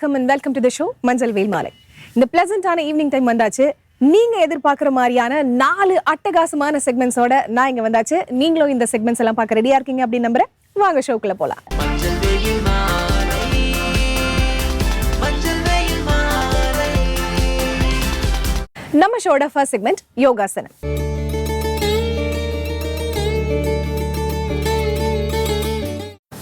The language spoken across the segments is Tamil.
வணக்கம் and welcome to the show மஞ்சள் வேல் மாலை. இந்த பிளசண்டான ஈவினிங் டைம் வந்தாச்சு. நீங்க எதிர்பார்க்குற மாதிரியான நாலு அட்டகாசமான செக்மெண்ட்ஸோட நான் இங்க வந்தாச்சு. நீங்களும் இந்த செக்மெண்ட்ஸ் எல்லாம் பார்க்க ரெடியா இருக்கீங்க அப்படின்னு நம்புறேன். வாங்க ஷோக்குள்ள போலாம். வெயில் வெயில் நம்ம ஷோட ஃபர்ஸ்ட் செக்மெண்ட் யோகாசனம்.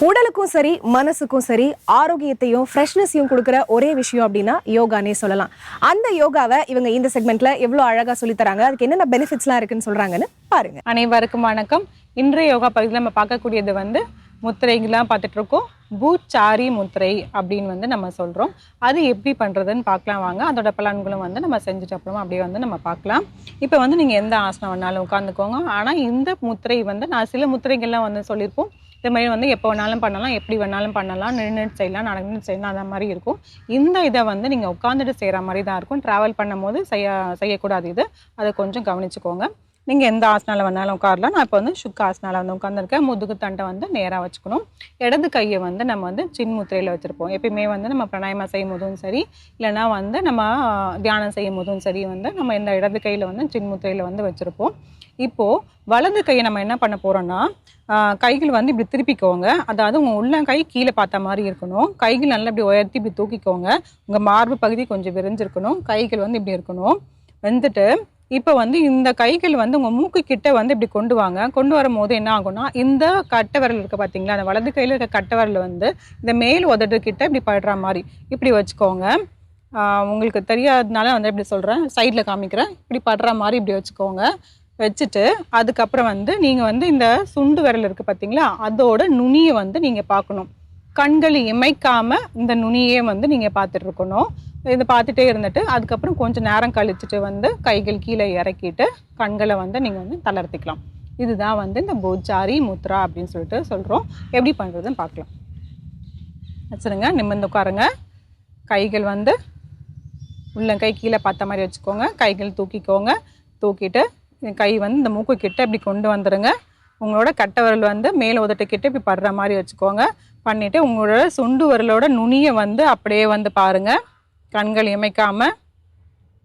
உடலுக்கும் சரி மனசுக்கும் சரி ஆரோக்கியத்தையும் ஃப்ரெஷ்னஸையும் கொடுக்குற ஒரே விஷயம் அப்படின்னா யோகானே சொல்லலாம். அந்த யோகாவை இவங்க இந்த செக்மெண்ட்ல எவ்வளோ அழகா சொல்லித்தராங்க அதுக்கு என்னென்ன பெனிஃபிட்ஸ்லாம் இருக்குன்னு சொல்றாங்கன்னு பாருங்க. அனைவருக்கும் வணக்கம். இன்றைய யோகா பகுதியில் நம்ம பார்க்கக்கூடியது வந்து முத்திரைகள்லாம் பார்த்துட்டு இருக்கோம். பூச்சாரி முத்திரை அப்படின்னு வந்து நம்ம சொல்கிறோம் அது எப்படி பண்ணுறதுன்னு பார்க்கலாம் வாங்க. அதோட பலன்களும் வந்து நம்ம செஞ்சுட்டு அப்புறமா அப்படியே வந்து நம்ம பார்க்கலாம். இப்போ வந்து நீங்கள் எந்த ஆசனம் வேணாலும் உட்காந்துக்கோங்க ஆனால் இந்த முத்திரை வந்து நான் சில முத்திரைகள்லாம் வந்து சொல்லியிருப்போம். இது மாதிரி வந்து எப்போ வேணாலும் பண்ணலாம் எப்படி வேணாலும் பண்ணலாம் நின்றுட்டு செய்யலாம் நடந்துட்டு செய்யலாம் அந்த மாதிரி இருக்கும். இந்த இதை வந்து நீங்கள் உட்காந்துட்டு செய்கிற மாதிரி தான் இருக்கும். ட்ராவல் பண்ணும்போது செய்ய செய்யக்கூடாது இது. அதை கொஞ்சம் கவனிச்சுக்கோங்க. நீங்கள் எந்த ஆசனால வேணாலும் உட்காரலாம். நான் இப்போ வந்து சுக்க ஆசனால வந்து உட்காந்துருக்கேன் முதுகு தண்டை வந்து நேராக வச்சுக்கணும். இடது கையை வந்து நம்ம வந்து சின்முத்திரையில் வச்சுருப்போம். எப்பயுமே வந்து நம்ம பிராணாயமா செய்யும் போதும் சரி இல்லைன்னா வந்து நம்ம தியானம் செய்யும் போதும் சரி வந்து நம்ம இந்த இடது கையில் வந்து சின்முத்திரையில் வந்து வச்சுருப்போம். இப்போது வலது கையை நம்ம என்ன பண்ண போகிறோன்னா கைகள் வந்து இப்படி திருப்பிக்கோங்க. அதாவது உங்கள் உள்ளங்கை கீழே பார்த்த மாதிரி இருக்கணும். கைகள் நல்லா இப்படி உயர்த்தி இப்படி தூக்கிக்கோங்க. உங்கள் மார்பு பகுதி கொஞ்சம் விரிஞ்சிருக்கணும். கைகள் வந்து இப்படி இருக்கணும். வந்துட்டு இப்போ வந்து இந்த கைகள் வந்து உங்கள் மூக்கு கிட்ட வந்து இப்படி கொண்டு வாங்க. கொண்டு வரும்போது என்ன ஆகும்னா இந்த கட்டை விரல் இருக்கு பார்த்தீங்களா அந்த வலது கையில் இருக்க கட்டை விரல் வந்து இந்த மேல் உதடு கிட்ட இப்படி படுற மாதிரி. இப்படி வச்சுக்கோங்க. உங்களுக்கு தெரியாதனால வந்து இப்படி சொல்கிறேன் சைடில் காமிக்கிறேன். இப்படி படுற மாதிரி இப்படி வச்சுக்கோங்க. வச்சுட்டு அதுக்கப்புறம் வந்து நீங்கள் வந்து இந்த சுண்டு விரல் இருக்குது பார்த்தீங்களா அதோட நுனியை வந்து நீங்கள் பார்க்கணும். கண்கள் இமைக்காமல் இந்த நுனியே வந்து நீங்கள் பார்த்துட்டு இருக்கணும். இதை பார்த்துட்டே இருந்துட்டு அதுக்கப்புறம் கொஞ்சம் நேரம் கழிச்சுட்டு வந்து கைகள் கீழே இறக்கிட்டு கண்களை வந்து நீங்கள் வந்து தளர்த்திக்கலாம். இதுதான் வந்து இந்த போஜாரி முத்ரா அப்படின்னு சொல்லிட்டு சொல்கிறோம் எப்படி பண்ணுறதுன்னு பார்க்கலாம். வச்சுருங்க நிமிர்ந்து உட்காருங்க. கைகள் வந்து உள்ளங்கை கீழே பார்த்த மாதிரி வச்சுக்கோங்க. கைகள் தூக்கிக்கோங்க. தூக்கிட்டு கை வந்து இந்த மூக்கு கிட்ட இப்படி கொண்டு வந்துடுங்க உங்களோட கட்டை விரல் வந்து மேலே உதட்டக்கிட்ட இப்படி படுற மாதிரி வச்சுக்கோங்க. பண்ணிவிட்டு உங்களோட சுண்டு விரலோட நுனியை வந்து அப்படியே வந்து பாருங்க. கண்கள் இமைக்காமல்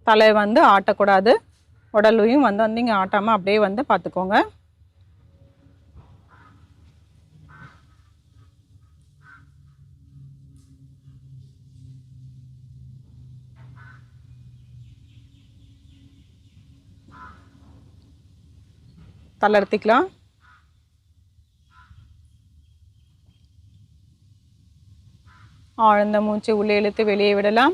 தலை வந்து ஆட்டக்கூடாது. உடலையும் வந்து வந்து இங்கே ஆட்டாமல் அப்படியே வந்து பார்த்துக்கோங்க. தளர்த்திக்கலாம் ஆழ்ந்த மூச்சு உள்ளே இழுத்து வெளியே விடலாம்.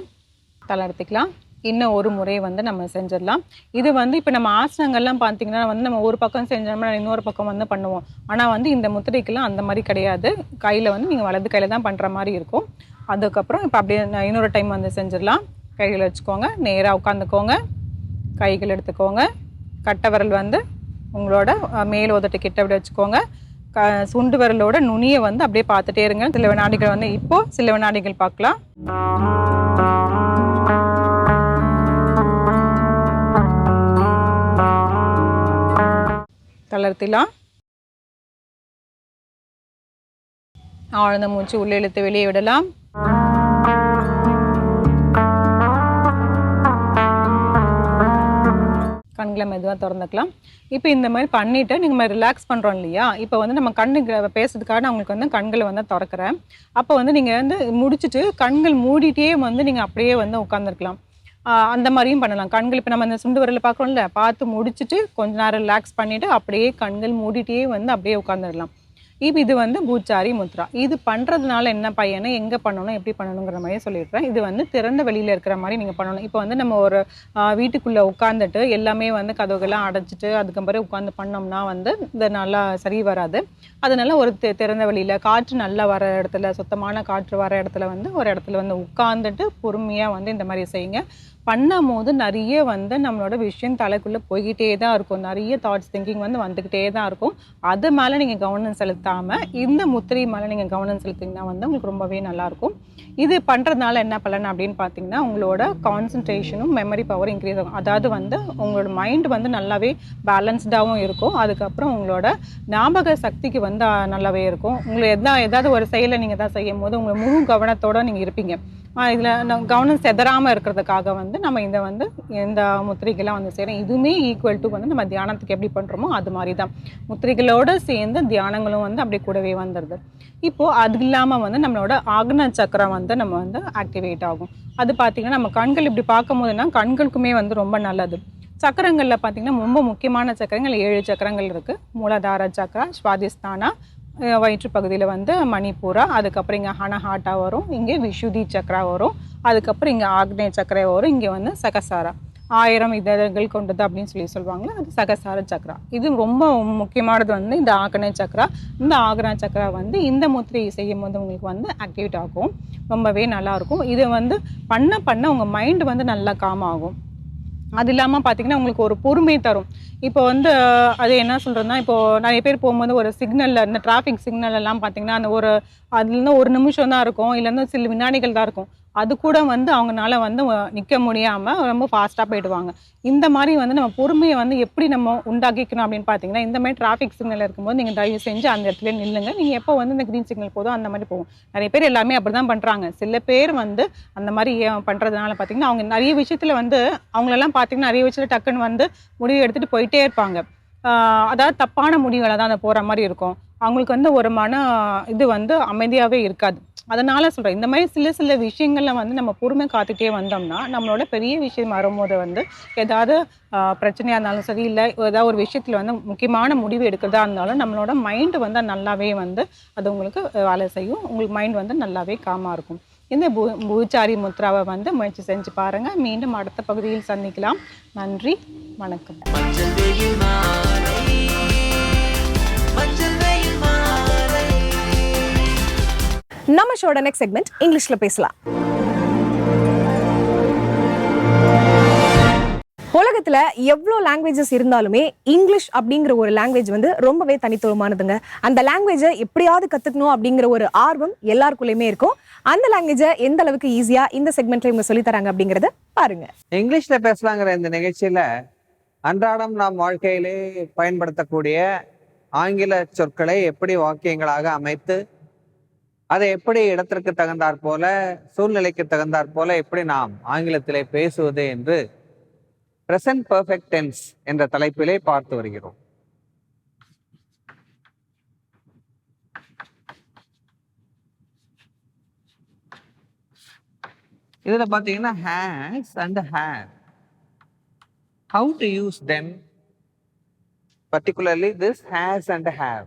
தளர்த்திக்கலாம் இன்னும் ஒரு முறையை வந்து நம்ம செஞ்சிடலாம். இது வந்து இப்போ நம்ம ஆசனங்கள்லாம் பார்த்தீங்கன்னா வந்து நம்ம ஒரு பக்கம் செஞ்சோம்னா இன்னொரு பக்கம் வந்து பண்ணுவோம். ஆனால் வந்து இந்த முத்திரைக்கெல்லாம் அந்த மாதிரி கிடையாது. கையில் வந்து நீங்கள் வலது கையில் தான் பண்ணுற மாதிரி இருக்கும். அதுக்கப்புறம் இப்போ அப்படியே நான் இன்னொரு டைம் வந்து செஞ்சிடலாம். கைகளை வச்சுக்கோங்க. நேராக உட்காந்துக்கோங்க. கைகள் எடுத்துக்கோங்க. கட்டை விரல் வந்து உங்களோட மேல் உதட்டு கிட்ட விட வச்சுக்கோங்க. க சுண்டு விரலோட நுனியை வந்து அப்படியே பார்த்துட்டே இருங்க. சில வினாடிகள் வந்து இப்போ சில வினாடிகள் பார்க்கலாம். தளர்த்திலாம் ஆழ்ந்த மூச்சு உள்ளே இழுத்து வெளியே விடலாம். கண்களை மெதுவாக திறந்துக்கலாம். இப்போ இந்த மாதிரி பண்ணிவிட்டு நீங்கள் ரிலாக்ஸ் பண்ணுறோம் இல்லையா? இப்போ வந்து நம்ம கண்ணுக்கு பேசுறதுக்காக நான் உங்களுக்கு வந்து கண்களை வந்து திறக்கிறேன். அப்போ வந்து நீங்கள் வந்து முடிச்சுட்டு கண்கள் மூடிட்டே வந்து நீங்கள் அப்படியே வந்து உட்காந்துருக்கலாம் அந்த மாதிரியும் பண்ணலாம். கண்கள் இப்போ நம்ம இந்த சுண்டு வரல பார்க்குறோம்ல பார்த்து முடிச்சுட்டு கொஞ்ச நேரம் ரிலாக்ஸ் பண்ணிவிட்டு அப்படியே கண்கள் மூடிட்டே வந்து அப்படியே உட்காந்துடலாம் இப்போ இது வந்து பூச்சாரி முத்ரா. இது பண்ணுறதுனால என்ன பையனை எங்கே பண்ணணும் எப்படி பண்ணணுங்கிற மாதிரி சொல்லிடுறேன். இது வந்து திறந்த வெளியில் இருக்கிற மாதிரி நீங்கள் பண்ணணும். இப்போ வந்து நம்ம ஒரு வீட்டுக்குள்ளே உட்காந்துட்டு எல்லாமே வந்து கதவுகள்லாம் அடைச்சிட்டு அதுக்கு பிறகு உட்காந்து பண்ணோம்னா வந்து இது நல்லா சரி வராது. அதனால ஒரு திறந்த வெளியில் காற்று நல்லா வர இடத்துல சுத்தமான காற்று வர இடத்துல வந்து ஒரு இடத்துல வந்து உட்காந்துட்டு பொறுமையாக வந்து இந்த மாதிரி செய்யுங்க. பண்ணும் போது நிறைய வந்து நம்மளோட விஷயம் தலைக்குள்ளே போய்கிட்டே தான் இருக்கும். நிறைய தாட்ஸ் திங்கிங் வந்து வந்துக்கிட்டே தான் இருக்கும். அது மேலே நீங்கள் கவனம் செலுத்தாமல் இந்த முத்திரை மேலே நீங்கள் கவனம் செலுத்திங்கன்னா வந்து உங்களுக்கு ரொம்பவே நல்லாயிருக்கும் இது பண்ணுறதுனால என்ன பலன் அப்படின்னு பார்த்தீங்கன்னா உங்களோட கான்சன்ட்ரேஷனும் மெமரி பவர் இன்க்ரீஸ் ஆகும். அதாவது வந்து உங்களோட மைண்ட் வந்து நல்லாவே பேலன்ஸ்டாகவும் இருக்கும். அதுக்கப்புறம் உங்களோட ஞாபக சக்திக்கு வந்து நல்லாவே இருக்கும். உங்களை எதா ஏதாவது ஒரு செயலை நீங்கள் தான் செய்யும் போது உங்களை முழு கவனத்தோட நீங்கள் இருப்பீங்க. இதில் கவனம் செதறாமல் இருக்கிறதுக்காக வந்து நம்ம இதை வந்து இந்த முத்திரைகள்லாம் வந்து செய்கிறோம் இதுவுமே ஈக்குவல் டு வந்து நம்ம தியானத்துக்கு எப்படி பண்ணுறோமோ அது மாதிரி தான் முத்திரைகளோட சேர்ந்து தியானங்களும் வந்து அப்படி கூடவே வந்துடுது இப்போது அது இல்லாமல் வந்து நம்மளோட ஆக்ன சக்கரம் வந்து நம்ம வந்து ஆக்டிவேட் ஆகும். அது பார்த்திங்கன்னா நம்ம கண்கள் இப்படி பார்க்கும் போதுன்னா கண்களுக்குமே வந்து ரொம்ப நல்லது. சக்கரங்களில் பார்த்திங்கன்னா ரொம்ப முக்கியமான சக்கரங்கள் ஏழு சக்கரங்கள் இருக்குது மூலாதார சக்கரா ஸ்வாதிஸ்தானா வயிற்று பகுதியில் வந்து மணிப்பூரா அதுக்கப்புறம் இங்கே ஹனஹாட்டா வரும் இங்கே விஷுதி சக்கரா வரும் அதுக்கப்புறம் இங்கே ஆக்னே சக்கரை வரும் இங்கே வந்து சகசாரா. ஆயிரம் இதழ்கள் கொண்டது அப்படின்னு சொல்லி சொல்லுவாங்களே அது சகசார சக்கரா இது ரொம்ப முக்கியமானது வந்து இந்த ஆக்னேய சக்கரா இந்த ஆக்னா சக்கரா வந்து இந்த முத்திரையை செய்யும் போது உங்களுக்கு வந்து ஆக்டிவேட் ஆகும். ரொம்பவே நல்லா இருக்கும். இது வந்து பண்ண பண்ண உங்கள் மைண்ட் வந்து நல்லா காம் ஆகும். அது இல்லாமல் பார்த்தீங்கன்னா உங்களுக்கு ஒரு பொறுமை தரும். இப்போ வந்து அது என்ன சொல்கிறதுனா இப்போ நிறைய பேர் போகும்போது ஒரு சிக்னலில் இந்த டிராஃபிக் சிக்னல் எல்லாம் பார்த்தீங்கன்னா அந்த ஒரு அதுலேருந்து ஒரு நிமிஷம் தான் இருக்கும். இல்லைன்னா சில வினாடிகள் தான் இருக்கும். அது கூட வந்து அவங்களால வந்து நிற்க முடியாமல் ரொம்ப ஃபாஸ்ட்டாக போயிடுவாங்க. இந்த மாதிரி வந்து நம்ம பொறுமையை வந்து எப்படி நம்ம உண்டாக்கிக்கணும் அப்படின்னு பார்த்தீங்கன்னா இந்த மாதிரி டிராஃபிக் சிக்னல் இருக்கும்போது நீங்கள் தயவு செஞ்சு அந்த இடத்துல நில்லுங்க. நீங்கள் எப்போ வந்து இந்த க்ரீன் சிக்னல் போதும் அந்த மாதிரி போகும். நிறைய பேர் எல்லாமே அப்படி தான் பண்ணுறாங்க சில பேர் வந்து அந்த மாதிரி ஏன் பண்ணுறதுனால பார்த்தீங்கன்னா அவங்க நிறைய விஷயத்தில் வந்து அவங்களெல்லாம் பார்த்தீங்கன்னா நிறைய விஷயத்தில் டக்குன்னு வந்து முடிவு எடுத்துகிட்டு போயிட்டே இருப்பாங்க. அதாவது தப்பான முடிவுகளை தான் அந்த போகிற மாதிரி இருக்கும். அவங்களுக்கு வந்து ஒரு மன இது வந்து அமைதியாகவே இருக்காது. அதனால சொல்கிறேன் இந்த மாதிரி சில சில விஷயங்களில் வந்து நம்ம பொறுமை காத்துட்டே வந்தோம்னா நம்மளோட பெரிய விஷயம் வரும்போது வந்து ஏதாவது பிரச்சனையாக இருந்தாலும் சரி இல்லை ஏதாவது ஒரு விஷயத்தில் வந்து முக்கியமான முடிவு எடுக்கிறதா இருந்தாலும் நம்மளோட மைண்டு வந்து நல்லாவே வந்து அது உங்களுக்கு வேலை செய்யும். உங்களுக்கு மைண்ட் வந்து நல்லாவே காமாக இருக்கும். இந்த பூ பூச்சாரி முத்ராவை வந்து முயற்சி செஞ்சு பாருங்கள் மீண்டும் அடுத்த பகுதியில் சந்திக்கலாம். நன்றி வணக்கம். நம்ம ஷோட நெக்ஸ்ட் செக்மெண்ட் இங்கிலீஷில் பேசலாம். உலகத்தில் எவ்வளோ லாங்குவேஜஸ் இருந்தாலுமே இங்கிலீஷ் அப்படிங்கிற ஒரு லாங்குவேஜ் வந்து ரொம்பவே தனித்துவமானதுங்க. அந்த லாங்குவேஜை எப்படியாவது கற்றுக்கணும் அப்படிங்கிற ஒரு ஆர்வம் எல்லாருக்குள்ளேயுமே இருக்கும். அந்த லாங்குவேஜை எந்த அளவுக்கு ஈஸியாக இந்த செக்மெண்ட்ல இவங்க சொல்லித்தராங்க தராங்க அப்படிங்கறத பாருங்க. இங்கிலீஷில் பேசலாங்கிற இந்த நிகழ்ச்சியில் அன்றாடம் நாம் வாழ்க்கையிலே பயன்படுத்தக்கூடிய ஆங்கில சொற்களை எப்படி வாக்கியங்களாக அமைத்து அதை எப்படி இடத்திற்கு தகுந்தாற் போல சூழ்நிலைக்கு தகுந்தாற் போல எப்படி நாம் ஆங்கிலத்திலே பேசுவது என்று பிரசன்ட் பர்ஃபெக்ட் டென்ஸ் என்ற தலைப்பிலே பார்த்து வருகிறோம். இதில் பார்த்தீங்கன்னா has and have how to use them particularly this has and have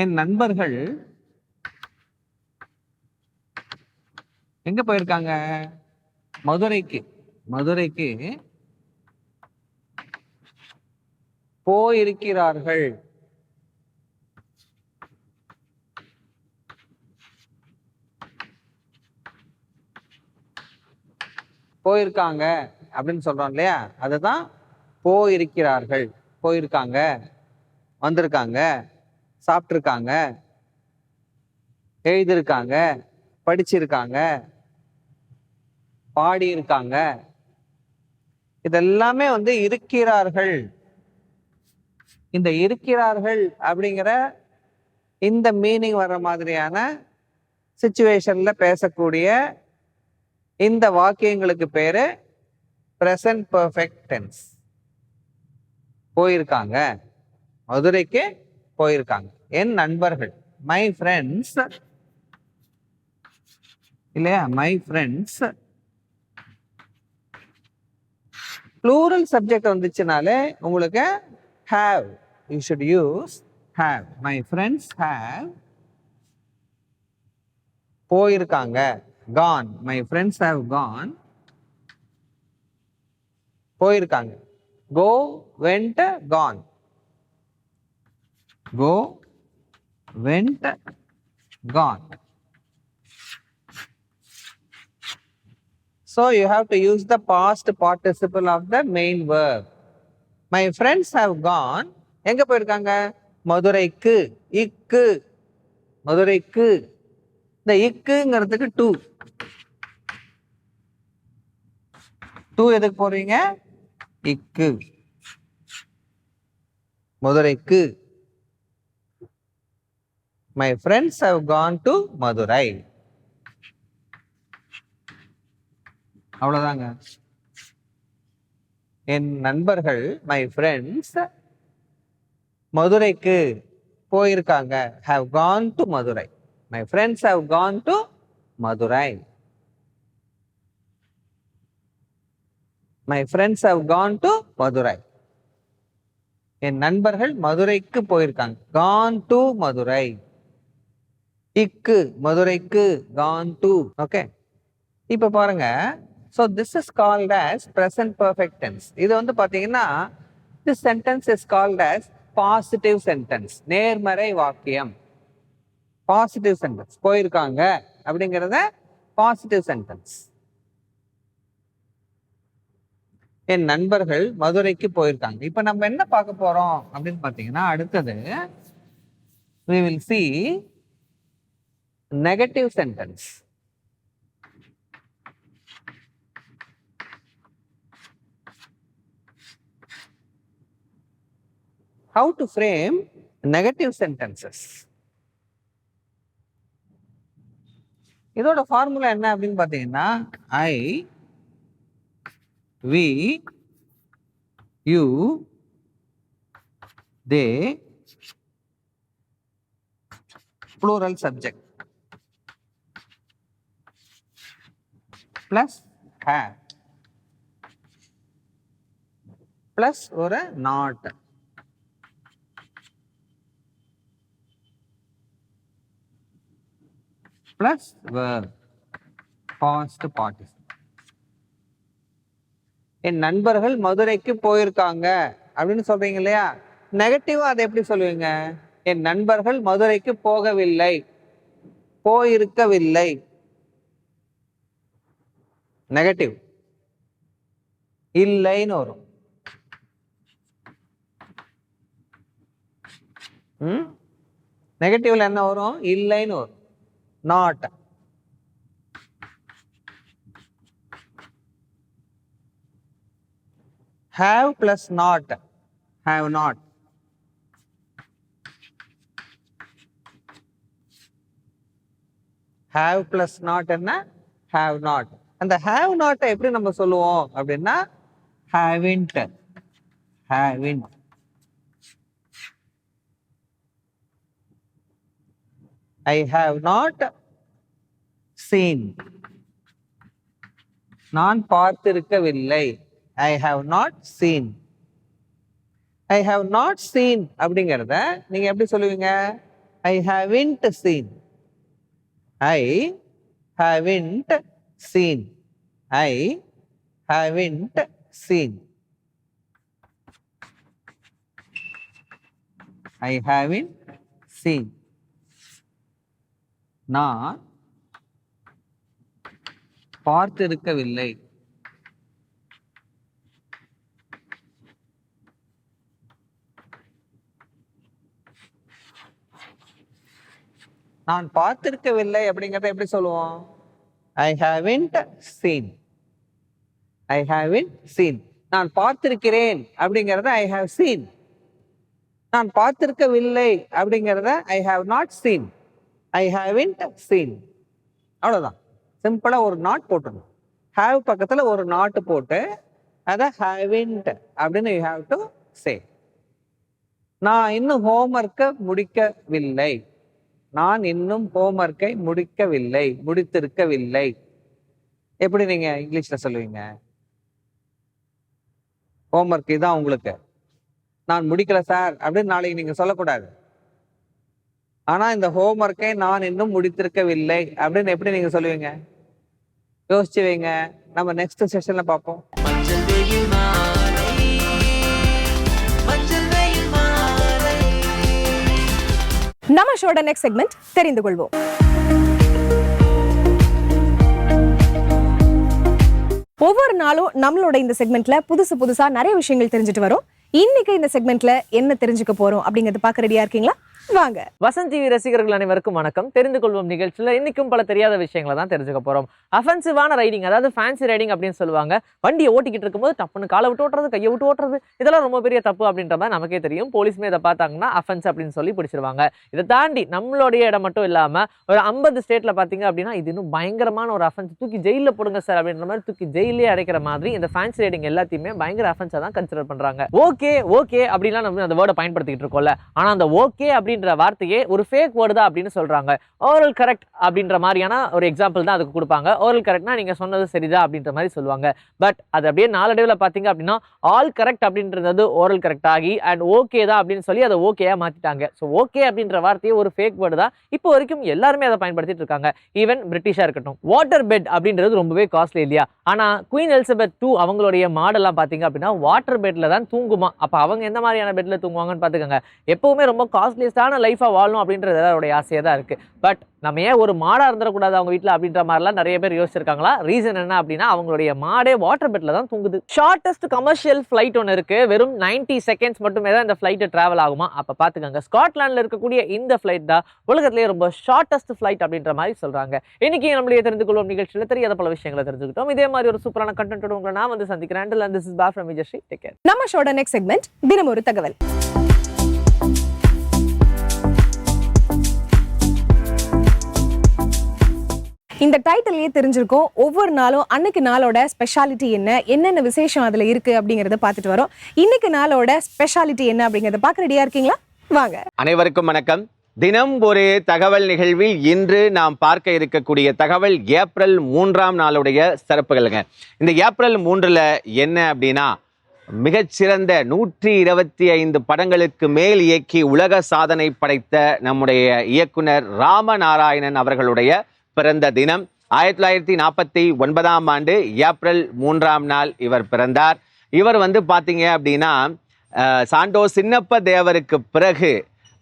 என் நண்பர்கள் எங்க போயிருக்காங்க? மதுரைக்கு மதுரைக்கு போயிருக்கிறார்கள். போயிருக்காங்க அப்படின்னு சொல்றோம் இல்லையா? அதுதான் போயிருக்கிறார்கள். போயிருக்காங்க. வந்திருக்காங்க. சாப்பிட்ருக்காங்க எழுதியிருக்காங்க படிச்சிருக்காங்க பாடியிருக்காங்க. இதெல்லாமே வந்து இருக்கிறார்கள். இந்த இருக்கிறார்கள் அப்படிங்கிற இந்த மீனிங் வர்ற மாதிரியான சுச்சுவேஷன்ல பேசக்கூடிய இந்த வாக்கியங்களுக்கு பேரு பிரசன்ட் பர்ஃபெக்ட் டென்ஸ் போயிருக்காங்க. மதுரைக்கு போயிருக்காங்க. என் நண்பர்கள் மை ஃப்ரெண்ட்ஸ் இல்லையா? மை ஃப்ரெண்ட்ஸ் ப்ளூரல் சப்ஜெக்ட் வந்துச்சுனாலே உங்களுக்கு have you should use have my friends have போயிருக்காங்க. Gone my friends have gone போயிருக்காங்க. Go went gone go went gone So you have to use the past participle of the main verb. My friends have gone. எங்க போயிருக்காங்க மதுரைக்கு இக்கு மதுரைக்கு இந்த இக்குங்கிறதுக்கு டூ டூ எதுக்கு போறீங்க இக்கு மதுரைக்கு my friends have gone to Madurai அவ்வளோதாங்க என் நண்பர்கள் மை ஃப்ரெண்ட்ஸ் மதுரைக்கு போயிருக்காங்க. Have gone to Madurai my friends have gone to Madurai my friends have gone to Madurai என் நண்பர்கள் மதுரைக்கு போயிருக்காங்க. கான் டு மதுரை இக்கு மதுரைக்கு கான் டு ஓகே இப்போ பாருங்க. So this is called as present perfect tense இது வந்து பார்த்தீங்கன்னா this sentence is called as positive sentence நேர்மறை வாக்கியம். பாசிட்டிவ் சென்டென்ஸ் போயிருக்காங்க. அப்படிங்கிறத பாசிட்டிவ் சென்டென்ஸ் என் நண்பர்கள் மதுரைக்கு போயிருக்காங்க. இப்போ நம்ம என்ன பார்க்க போறோம்? அப்படின்னு பார்த்தீங்கன்னா அடுத்தது we will see negative sentence. how to frame negative sentences இதோட ஃபார்முலா என்ன அப்படின்னு பார்த்தீங்கன்னா I we you they plural subject plus have plus ஒரு not plus verb past participle என் நண்பர்கள் மதுரைக்கு போயிருக்காங்க. அப்படின்னு சொல்றீங்க இல்லையா? நெகட்டிவா அதை எப்படி சொல்லுவீங்க? என் நண்பர்கள் மதுரைக்கு போகவில்லை. போயிருக்கவில்லை. நெகட்டிவ் இல்லைன்னு வரும் ம் நெகட்டிவ்ல என்ன வரும்? இல்லைன்னு வரும் not have plus not. Have not. Have plus not என்ன? Have not. அந்த ஹாவ் நாட்டை எப்படி நம்ம சொல்லுவோம் அப்படின்னா haven't haven't I have not seen நான் பார்த்திருக்கவில்லை. I have not seen I have not seen அப்படிங்கிறத நீங்க எப்படி சொல்லுவீங்க? I haven't seen I haven't seen I haven't seen I haven't seen நான் பார்த்திருக்கவில்லை. நான் பார்த்திருக்கவில்லை அப்படிங்கறத எப்படி சொல்லுவோம்? ஐ ஹாவின்ட் சீன் ஐ ஹாவின் சீன் நான் பார்த்திருக்கிறேன் அப்படிங்கறத ஐ ஹாவ் சீன் நான் பார்த்திருக்கவில்லை அப்படிங்கிறத I have not seen I haven't seen அவ்வளோதான் சிம்பிளாக ஒரு நாட் போட்டணும் ஹாவ் பக்கத்தில் ஒரு நாட்டு போட்டு அதை ஹாவின்ட் அப்படின்னு யூ ஹாவ் டு சே நான் இன்னும் ஹோம்ஒர்க்கை முடிக்கவில்லை. நான் இன்னும் ஹோம்ஒர்க்கை முடிக்கவில்லை முடித்திருக்கவில்லை. எப்படி நீங்க இங்கிலீஷ்ல சொல்லுவீங்க? ஹோம்ஒர்க் இதான் உங்களுக்கு. நான் முடிக்கல சார் அப்படின்னு நாளைக்கு நீங்க சொல்லக்கூடாது. ஆனா இந்த ஹோம்ஒர்க்கை நான் இன்னும் முடித்திருக்கவில்லை அப்படின்னு எப்படி நீங்க சொல்லுவீங்க? யோசிச்சு வைங்க. நம்ம நெக்ஸ்ட் செஷன்ல பார்ப்போம். நம்ம ஷோட நெக்ஸ்ட் செக்மெண்ட் தெரிந்து கொள்வோம். ஒவ்வொரு நாளும் நம்மளோட இந்த செக்மெண்ட்ல புதுசு புதுசா நிறைய விஷயங்கள் தெரிஞ்சுட்டு வரும். இன்னைக்கு இந்த செக்மெண்ட்ல என்ன தெரிஞ்சுக்க போறோம் அப்படிங்கறது பார்க்க ரெடியா இருக்கீங்களா? வாங்க. வசந்த் டிவி ரசிகர்கள் அனைவருக்கும் வணக்கம். தெரிந்து கொள்வோம் நிகழ்ச்சியில் இன்னைக்கும் பல தெரியாத விஷயங்களை தான் தெரிஞ்சுக்க போறோம். அஃபென்சிவான ரைடிங் அதாவது ஃபேன்சி ரைடிங் அப்படின்னு சொல்லுவாங்க. வண்டியை ஓட்டிக்கிட்டு இருக்கும்போது டப்புன்னு காலை விட்டு ஓட்டுறது கையை விட்டு ஓட்டுறது இதெல்லாம் ரொம்ப பெரிய தப்பு அப்படின்ற மாதிரி நமக்கே தெரியும். போலீஸ்மே இதை பார்த்தாங்கன்னா அஃபென்ஸ் அப்படின்னு சொல்லி பிடிச்சிருவாங்க. இதை தாண்டி நம்மளுடைய இடம் மட்டும் இல்லாம ஒரு ஐம்பது ஸ்டேட்ல பாத்தீங்க அப்படின்னா இது இன்னும் பயங்கரமான ஒரு அஃபென்ஸ் தூக்கி ஜெயிலில் போடுங்க சார் அப்படின்ற மாதிரி தூக்கி ஜெயிலே அடைக்கிற மாதிரி இந்த ஃபேன்சி ரைடிங் எல்லாத்தையுமே பயங்கர அஃபென்ஸாக தான் கன்சிடர் பண்றாங்க. ஓகே ஓகே அப்படிலாம் நம்ம அந்த வேர்டை பயன்படுத்திக்கிட்டு இருக்கோம்ல. ஆனா அந்த ஓகே அப்படின்னு அப்படின்ற வார்த்தையே ஒரு ஃபேக் வேர்டு தான் அப்படின்னு சொல்கிறாங்க ஓரல் கரெக்ட் அப்படின்ற மாதிரியான ஒரு எக்ஸாம்பிள் தான் அதுக்கு கொடுப்பாங்க. ஓரல் கரெக்ட்னா நீங்கள் சொன்னது சரிதான் அப்படின்ற மாதிரி சொல்லுவாங்க. பட் அது அப்படியே நாளடைவில் பார்த்தீங்க அப்படின்னா ஆல் கரெக்ட் அப்படின்றது ஓரல் கரெக்ட் ஆகி அண்ட் ஓகே தான் அப்படின்னு சொல்லி அதை ஓகேயாக மாற்றிட்டாங்க ஸோ ஓகே அப்படின்ற வார்த்தையே ஒரு ஃபேக் வேர்டு தான். இப்போ வரைக்கும் எல்லாருமே அதை பயன்படுத்திட்டு இருக்காங்க. ஈவன் பிரிட்டிஷாக இருக்கட்டும். வாட்டர் பெட் அப்படின்றது ரொம்பவே காஸ்ட்லி இல்லையா? ஆனால் குயின் எலிசபெத் டூ அவங்களுடைய மாடெல்லாம் பார்த்தீங்க அப்படின்னா வாட்டர் பெட்டில் தான் தூங்குமா? அப்போ அவங்க எந்த மாதிரியான பெட்டில் தூங்குவாங்கன்னு பார்த்துக்கோங்க எப்பவுமே ரொம்ப பெஸ்ட்டான லைஃபாக வாழணும் அப்படின்றது அவருடைய ஆசையாக தான் இருக்கு. பட் நம்ம ஏன் ஒரு மாடாக இருந்துடக்கூடாது அவங்க வீட்டில் அப்படின்ற மாதிரிலாம் நிறைய பேர் யோசிச்சிருக்காங்களா? ரீசன் என்ன அப்படின்னா அவங்களுடைய மாடே வாட்டர் பெட்டில் தான் தூங்குது. ஷார்ட்டஸ்ட் கமர்ஷியல் ஃப்ளைட் ஒன்று இருக்கு. வெறும் 90 செகண்ட்ஸ் மட்டுமே தான் இந்த ஃப்ளைட்டு ட்ராவல் ஆகுமா? அப்போ பார்த்துக்கோங்க ஸ்காட்லாண்டில் இருக்கக்கூடிய இந்த ஃப்ளைட் தான் உலகத்திலேயே ரொம்ப ஷார்ட்டஸ்ட் ஃப்ளைட் அப்படின்ற மாதிரி சொல்கிறாங்க இன்னைக்கு நம்மளுடைய தெரிந்து கொள்வோம் நிகழ்ச்சியில் தெரியாத பல விஷயங்களை தெரிஞ்சுக்கிட்டோம். இதே மாதிரி ஒரு சூப்பரான கண்டென்ட்டோட உங்களை நான் வந்து சந்திக்கிறேன். அண்ட் திஸ் இஸ் பா விஜயஸ்ரீ டேக் கேர் நம்ம ஷோட நெக்ஸ்ட் செக்மெண்ட் தினம் ஒரு தகவல். இந்த டைட்டிலேயே தெரிஞ்சிருக்கும். ஒவ்வொரு நாளும் அன்னைக்கு நாளோட ஸ்பெஷாலிட்டி என்ன என்னென்ன விசேஷம் அதில் இருக்குது அப்படிங்கிறத பார்த்துட்டு வரோம். இன்னைக்கு நாளோட ஸ்பெஷாலிட்டி என்ன அப்படிங்கிறத பார்க்க ரெடியாக இருக்கீங்களா? வாங்க. அனைவருக்கும் வணக்கம். தினம் ஒரு தகவல் நிகழ்வில் இன்று நாம் பார்க்க இருக்கக்கூடிய தகவல் ஏப்ரல் மூன்றாம் நாளுடைய சிறப்புகளுங்க. இந்த ஏப்ரல் மூன்றில் என்ன அப்படின்னா மிகச்சிறந்த நூற்றி இருபத்தி ஐந்து படங்களுக்கு மேல் இயக்கி உலக சாதனை படைத்த நம்முடைய இயக்குனர் ராமநாராயணன் அவர்களுடைய பிறந்த தினம். ஆயிரத்தி தொள்ளாயிரத்தி நாற்பத்தி ஒன்பதாம் ஆண்டு ஏப்ரல் மூன்றாம் நாள் இவர் பிறந்தார். இவர் வந்து பார்த்தீங்க அப்படின்னா சாண்டோ சின்னப்ப தேவருக்கு பிறகு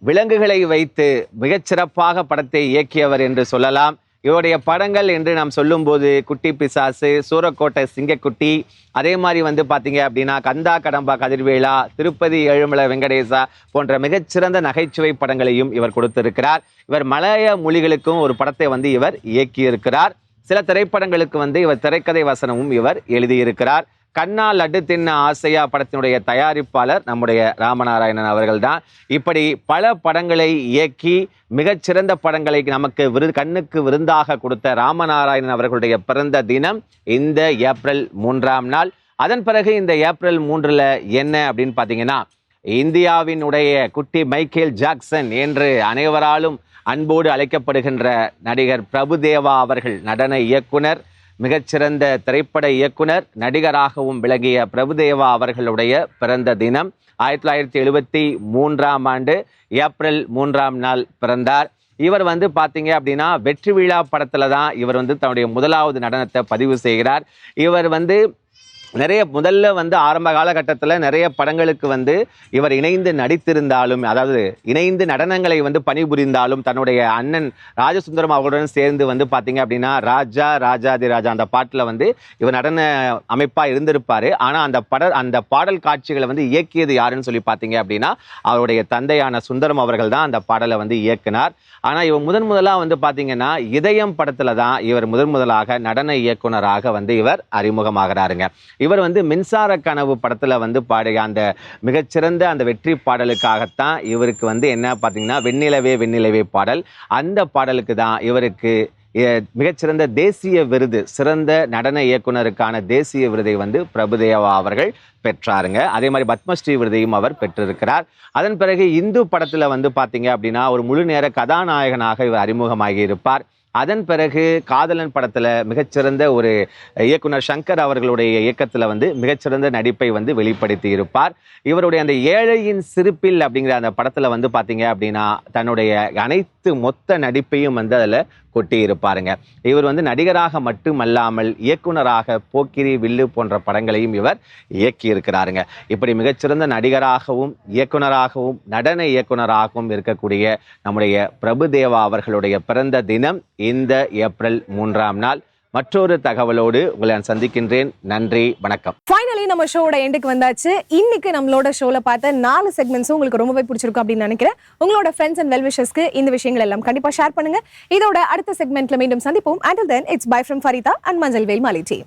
விலங்குகளை வைத்து மிகச்சிறப்பாக படத்தை இயக்கியவர் என்று சொல்லலாம். இவருடைய படங்கள் என்று நாம் சொல்லும்போது குட்டி பிசாசு சூரக்கோட்டை சிங்கக்குட்டி அதே மாதிரி வந்து பார்த்தீங்க அப்படின்னா கந்தா கடம்பா கதிர்வேலா திருப்பதி ஏழுமலை வெங்கடேசா போன்ற மிகச்சிறந்த நகைச்சுவை படங்களையும் இவர் கொடுத்திருக்கிறார். இவர் மலைய மொழிகளுக்கும் ஒரு படத்தை வந்து இவர் இயக்கியிருக்கிறார். சில திரைப்படங்களுக்கு வந்து இவர் திரைக்கதை வசனமும் இவர் எழுதியிருக்கிறார். கண்ணா லட்டு தின்ன ஆசையா படத்தினுடைய தயாரிப்பாளர் நம்முடைய ராமநாராயணன் அவர்கள் தான் இப்படி பல படங்களை இயக்கி மிகச்சிறந்த படங்களை நமக்கு விரு கண்ணுக்கு விருந்தாக கொடுத்த ராமநாராயணன் அவர்களுடைய பிறந்த தினம் இந்த ஏப்ரல் மூன்றாம் நாள். அதன் பிறகு இந்த ஏப்ரல் மூன்றில் என்ன அப்படின்னு பார்த்தீங்கன்னா இந்தியாவினுடைய குட்டி மைக்கேல் ஜாக்சன் என்று அனைவராலும் அன்போடு அழைக்கப்படுகின்ற நடிகர் பிரபுதேவா அவர்கள் நடன இயக்குனர். மிகச்சிறந்த திரைப்பட இயக்குனர் நடிகராகவும் விளங்கிய பிரபுதேவா அவர்களுடைய பிறந்த தினம் ஆயிரத்தி தொள்ளாயிரத்தி எழுபத்தி மூன்றாம் ஆண்டு ஏப்ரல் மூன்றாம் நாள் பிறந்தார். இவர் வந்து பார்த்தீங்க அப்படின்னா வெற்றி விழா படத்தில் தான் இவர் வந்து தன்னுடைய முதலாவது நடனத்தை பதிவு செய்கிறார். இவர் வந்து நிறைய முதல்ல வந்து ஆரம்ப காலகட்டத்தில் நிறைய படங்களுக்கு வந்து இவர் இணைந்து நடித்திருந்தாலும் அதாவது இணைந்து நடனங்களை வந்து பணிபுரிந்தாலும் தன்னுடைய அண்ணன் ராஜசுந்தரம் அவர்களுடன் சேர்ந்து வந்து பார்த்தீங்க அப்படின்னா ராஜா ராஜாதி ராஜா அந்த பாட்டில் வந்து இவர் நடன அமைப்பாக இருந்திருப்பார். ஆனால் அந்த பட அந்த பாடல் காட்சிகளை வந்து இயக்கியது யாருன்னு சொல்லி பார்த்தீங்க அப்படின்னா அவருடைய தந்தையான சுந்தரம் அவர்கள் தான் அந்த பாடலை வந்து இயக்குனார். ஆனால் இவர் முதன் முதலாக வந்து பார்த்தீங்கன்னா இதயம் படத்தில் தான் இவர் முதன் முதலாக நடன இயக்குனராக வந்து இவர் அறிமுகமாகிறாருங்க. இவர் வந்து மின்சார கனவு படத்தில் வந்து பாடிய அந்த மிகச்சிறந்த அந்த வெற்றி பாடலுக்காகத்தான் இவருக்கு வந்து என்ன பார்த்தீங்கன்னா வெண்ணிலவே வெண்ணிலவே பாடல் அந்த பாடலுக்கு தான் இவருக்கு மிகச்சிறந்த தேசிய விருது சிறந்த நடன இயக்குனருக்கான தேசிய விருதை வந்து பிரபுதேவா அவர்கள் பெற்றாருங்க. அதே மாதிரி பத்மஸ்ரீ விருதையும் அவர் பெற்றிருக்கிறார். அதன் பிறகு இந்து படத்தில் வந்து பார்த்தீங்க அப்படின்னா ஒரு முழு நேர கதாநாயகனாக இவர் அறிமுகமாகி இருப்பார். அதன் பிறகு காதலன் படத்தில் மிகச்சிறந்த ஒரு இயக்குனர் சங்கர் அவர்களுடைய இயக்கத்தில் வந்து மிகச்சிறந்த நடிப்பை வந்து வெளிப்படுத்தி இருப்பார் இவருடைய அந்த ஏழையின் சிரிப்பில் அப்படிங்கிற அந்த படத்தில் வந்து பார்த்தீங்க அப்படின்னா தன்னுடைய அனைத்து மொத்த நடிப்பையும் வந்து அதில் கொட்டியிருப்பாருங்க. இவர் வந்து நடிகராக மட்டுமல்லாமல் இயக்குனராக போக்கிரி வில்லு போன்ற படங்களையும் இவர் இயக்கி இருக்கிறாருங்க இப்படி மிகச்சிறந்த நடிகராகவும் இயக்குனராகவும் நடன இயக்குனராகவும் இருக்கக்கூடிய நம்முடைய பிரபுதேவா அவர்களுடைய பிறந்த தினம் இந்த ஏப்ரல் மூன்றாம் நாள். மற்றொரு தகவலோடு உங்களை நான் சந்திக்கின்றேன். நன்றி வணக்கம். ஃபைனலி நம்ம ஷோவோட எண்டுக்கு வந்தாச்சு. இன்னைக்கு நம்மளோட ஷோல பார்த்த நாலு செக்மெண்ட்ஸும் உங்களுக்கு ரொம்பவே பிடிச்சிருக்கும் அப்படின்னு நினைக்கிறேன். உங்களோட ஃப்ரெண்ட்ஸ் அண்ட் வெல்விஷஸ்க்கு இந்த விஷயங்கள் எல்லாம் கண்டிப்பா ஷேர் பண்ணுங்க. இதோட அடுத்த செக்மெண்ட்ல மீண்டும் சந்திப்போம். Until then it's bye from Farida and மஞ்சள் வேல் மாலி டீம்